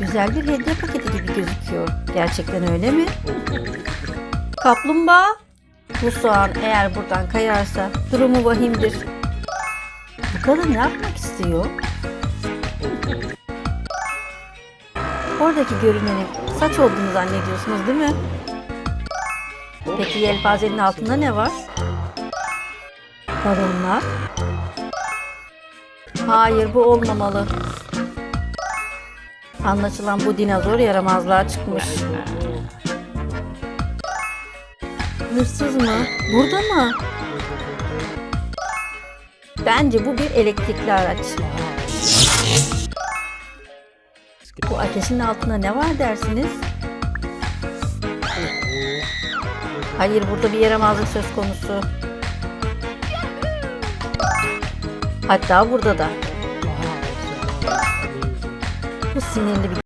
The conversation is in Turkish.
Güzel bir hediye paketi gibi gözüküyor. Gerçekten öyle mi? Kaplumbağa. Bu soğan eğer buradan kayarsa durumu vahimdir. Bu kadın ne yapmak istiyor? Oradaki görünenin saç olduğunu zannediyorsunuz değil mi? Peki yelpazenin altında ne var? Balonlar. Hayır bu olmamalı. Anlaşılan bu dinozor yaramazlığa çıkmış. Hırsız mı? Burada mı? Bence bu bir elektrikli araç. Bu ateşin altında ne var dersiniz? Hayır burada bir yaramazlık söz konusu. Hatta burada da. Bu sinirli bir